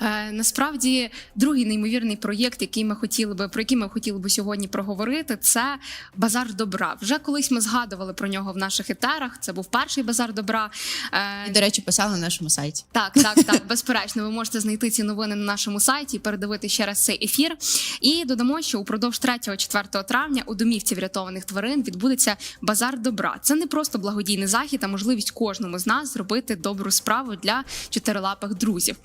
Е, Насправді, другий неймовірний проєкт, який ми хотіли би про який ми хотіли би сьогодні проговорити, це базар добра. Вже колись ми згадували про нього в наших етерах. Це був перший базар добра. Е, І, до речі, писали на нашому сайті. Так, так, так, безперечно, ви можете знайти ці новини на нашому сайті і передивити ще раз цей ефір. І додамо, що упродовж 3-4 травня у домівці врятованих тварин відбудеться базар добра. Це не просто благодійний захід, а можливість кожному з нас зробити добру справу для чотирилапих друзів.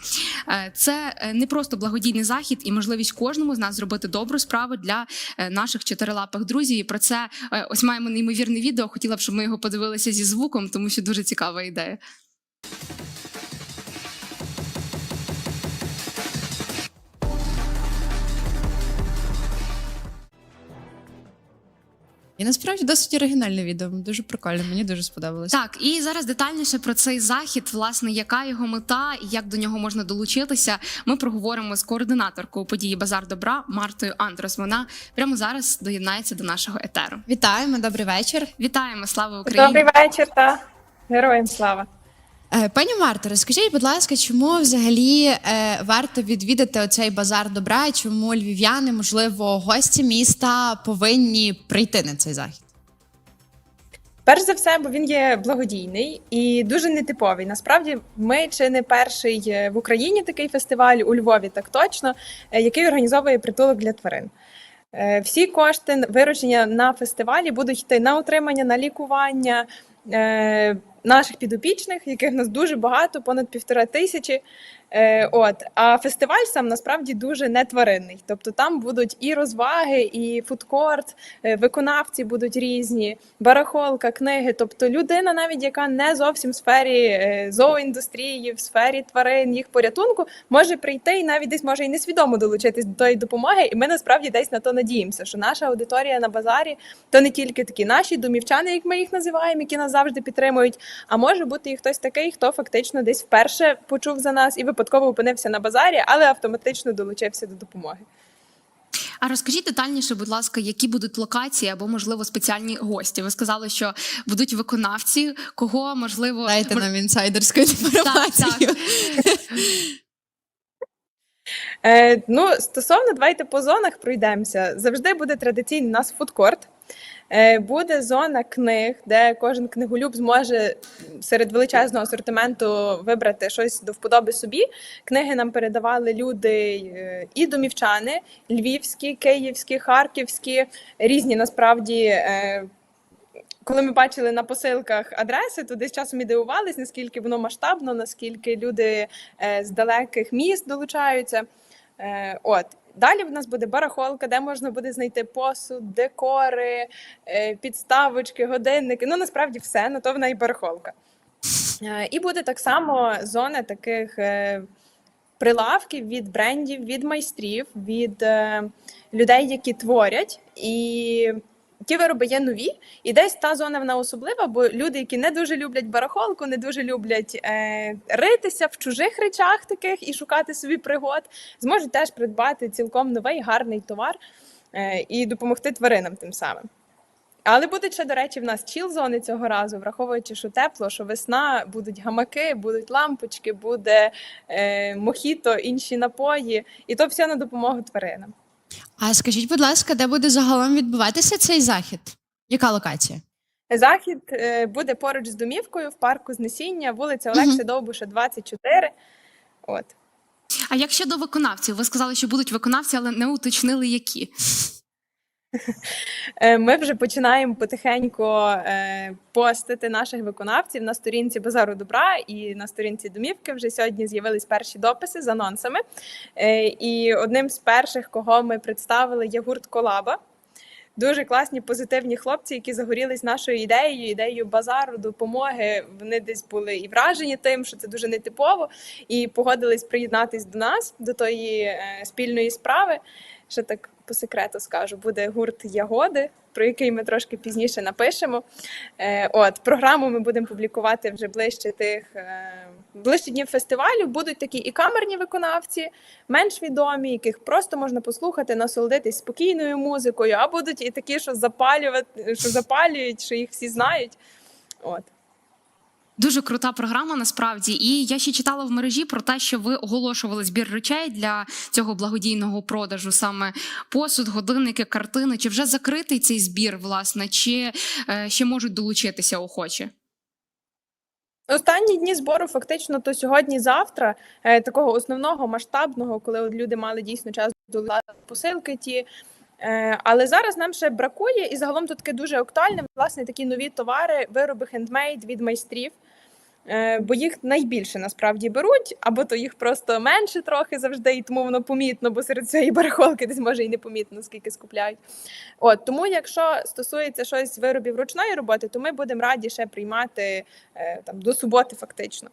Е, Це е, не просто благодійний захід і можливість кожному з нас зробити добру справу для е, наших чотирилапих друзів. І про це ось маємо неймовірне відео. Хотіла б, щоб ми його подивилися зі звуком, тому що дуже цікава ідея. І насправді досить оригінальне відео. Дуже прикольно, мені дуже сподобалось. Так, і зараз детальніше про цей захід, власне, яка його мета і як до нього можна долучитися. Ми проговоримо з координаторкою події Базар Добра Мартою Андрос. Вона прямо зараз доєднається до нашого етеру. Вітаємо, добрий вечір. Вітаємо! Слава Україні! Добрий вечір та героям слава. Е, Пані Марто, розкажіть, будь ласка, чому взагалі е, варто відвідати оцей базар добра? Чому львів'яни, можливо, гості міста повинні прийти на цей захід? Перш за все, бо він є благодійний і дуже нетиповий. Насправді, ми чи не перший е, в Україні такий фестиваль у Львові, так точно, який організовує притулок для тварин. Всі кошти виручення на фестивалі будуть йти на утримання, на лікування наших підопічних, яких в нас дуже багато, понад півтора тисячі. Е, От а фестиваль сам насправді дуже не тваринний. Тобто там будуть і розваги, і фудкорт, е, виконавці будуть різні, барахолка, книги. Тобто людина, навіть яка не зовсім в сфері е, зооіндустрії, в сфері тварин, їх порятунку, може прийти і навіть десь може і несвідомо долучитись до тої допомоги. І ми насправді десь на то надіємося, що наша аудиторія на базарі то не тільки такі наші домівчани, як ми їх називаємо, які нас завжди підтримують. А може бути і хтось такий, хто фактично десь вперше почув за нас і випадково опинився на базарі, але автоматично долучився до допомоги. А розкажіть детальніше, будь ласка, які будуть локації або можливо спеціальні гості? Ви сказали, що будуть виконавці, кого можливо Дайте нам інсайдерську інформацію. так. Е, ну, стосовно, давайте по зонах пройдемося. Завжди буде традиційний у нас фудкорт. Е, буде зона книг, де кожен книголюб зможе серед величезного асортименту вибрати щось до вподоби собі. Книги нам передавали люди е, і домівчани, львівські, київські, харківські, різні насправді. Е, коли ми бачили на посилках адреси, то десь часом і дивувались, наскільки воно масштабно, наскільки люди з далеких міст долучаються. Е, от. Далі в нас буде барахолка, де можна буде знайти посуд, декори, е, підставочки, годинники. Ну, насправді все, на то вона і барахолка. Е, і буде так само зона таких прилавків від брендів, від майстрів, від людей, які творять. І ті вироби є нові, і десь та зона вона особлива, бо люди, які не дуже люблять барахолку, не дуже люблять е, ритися в чужих речах таких і шукати собі пригод, зможуть теж придбати цілком новий гарний товар е, і допомогти тваринам тим самим. Але будуть ще, до речі, в нас чіл-зони цього разу, враховуючи, що тепло, що весна, будуть гамаки, будуть лампочки, буде е, мохіто, інші напої, і то все на допомогу тваринам. А скажіть, будь ласка, де буде загалом відбуватися цей захід? Яка локація? Захід е, буде поруч з домівкою в парку Знесіння, вулиця Олекса Довбуша, 24. От. А як щодо виконавців, ви сказали, що будуть виконавці, але не уточнили, які. Е, Ми вже починаємо потихеньку е, постити наших виконавців на сторінці Базару Добра і на сторінці домівки. Вже сьогодні з'явились перші дописи з анонсами. Е, І одним з перших, кого ми представили, є гурт Колаба. Дуже класні позитивні хлопці, які загорілись нашою ідеєю, ідеєю базару, допомоги. Вони десь були і вражені тим, що це дуже нетипово, і погодились приєднатись до нас, до тої спільної справи. Ще так по секрету скажу, буде гурт Ягоди, про який ми трошки пізніше напишемо. Е, от програму ми будемо публікувати вже ближче тих е, ближче днів фестивалю. Будуть такі і камерні виконавці, менш відомі, яких просто можна послухати, насолодитись спокійною музикою, а будуть і такі, що запалювати, що запалюють, що їх всі знають. От. Дуже крута програма насправді. І я ще читала в мережі про те, що ви оголошували збір речей для цього благодійного продажу, саме посуд, годинники, картини. Чи вже закритий цей збір, власне, чи е, ще можуть долучитися охочі? Останні дні збору фактично то сьогодні-завтра, е, такого основного масштабного, коли от люди мали дійсно час долати посилки ті. Е, але зараз нам ще бракує, і загалом тут таке дуже актуальне власне такі нові товари, вироби хендмейд від майстрів. Е, бо їх найбільше насправді беруть, або то їх просто менше трохи завжди, і тому воно помітно, бо серед цієї барахолки десь може і не помітно, скільки скупляють. От тому, якщо стосується щось виробів ручної роботи, то ми будемо раді ще приймати е, там до суботи, фактично.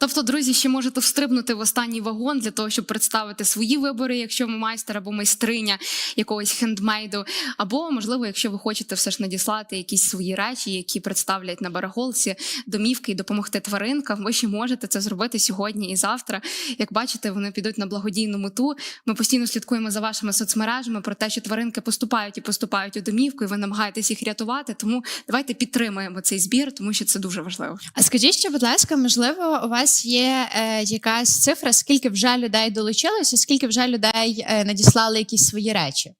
Тобто, друзі, ще можете встрибнути в останній вагон для того, щоб представити свої вибори, якщо ви майстер або майстриня якогось хендмейду, або можливо, якщо ви хочете все ж надіслати якісь свої речі, які представлять на барахолці домівки і допомогти тваринкам. Ви ще можете це зробити сьогодні і завтра. Як бачите, вони підуть на благодійну мету. Ми постійно слідкуємо за вашими соцмережами про те, що тваринки поступають і поступають у домівку, і ви намагаєтесь їх рятувати. Тому давайте підтримаємо цей збір, тому що це дуже важливо. А скажіть, ще, будь ласка, можливо, у вас є е, якась цифра, скільки вже людей долучилося, скільки вже людей е, надіслали якісь свої речі?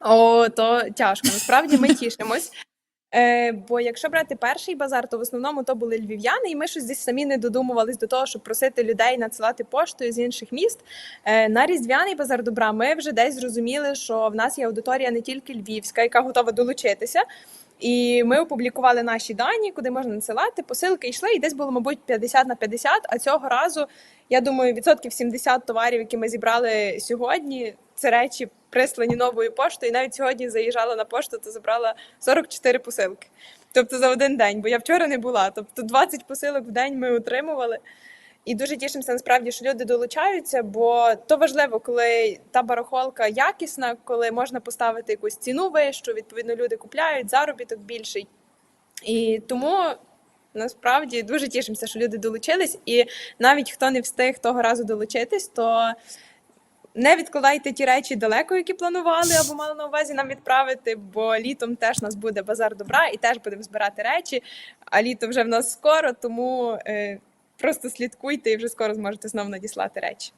О, то тяжко. Насправді ми тішимось. Е, бо якщо брати перший базар, то в основному то були львів'яни, і ми щось десь самі не додумувались до того, щоб просити людей надсилати поштою з інших міст. Е, на різдвяний базар добра ми вже десь зрозуміли, що в нас є аудиторія не тільки львівська, яка готова долучитися. І ми опублікували наші дані, куди можна надсилати. Посилки йшли, і десь було, мабуть, 50 на 50. А цього разу, я думаю, відсотків 70 товарів, які ми зібрали сьогодні, це речі прислані новою поштою. І навіть сьогодні заїжджала на пошту, то забрала 44 посилки. Тобто за один день, бо я вчора не була. Тобто 20 посилок в день ми отримували. І дуже тішимося насправді, що люди долучаються, бо то важливо, коли та барахолка якісна, коли можна поставити якусь ціну вищу, відповідно, люди купляють заробіток більший. І тому насправді дуже тішимося, що люди долучились. І навіть хто не встиг того разу долучитись, то не відкладайте ті речі далеко, які планували або мали на увазі нам відправити, бо літом теж у нас буде базар добра і теж будемо збирати речі. А літо вже в нас скоро, тому е, просто слідкуйте і вже скоро зможете знову надіслати речі.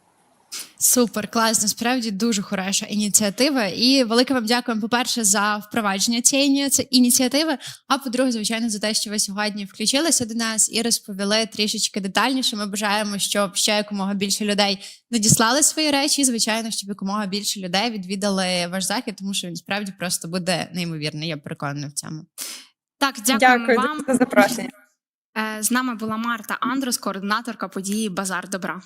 Супер, клас, насправді дуже хороша ініціатива. І велике вам дякуємо, по-перше, за впровадження цієї ініціативи. А по-друге, звичайно, за те, що ви сьогодні включилися до нас і розповіли трішечки детальніше. Ми бажаємо, щоб ще якомога більше людей надіслали свої речі. І, звичайно, щоб якомога більше людей відвідали ваш захід, тому що він справді просто буде неймовірний. Я переконана в цьому. Так, дякуємо Дякую вам. за запрошення. Е, З нами була Марта Андрос, координаторка події Базар Добра.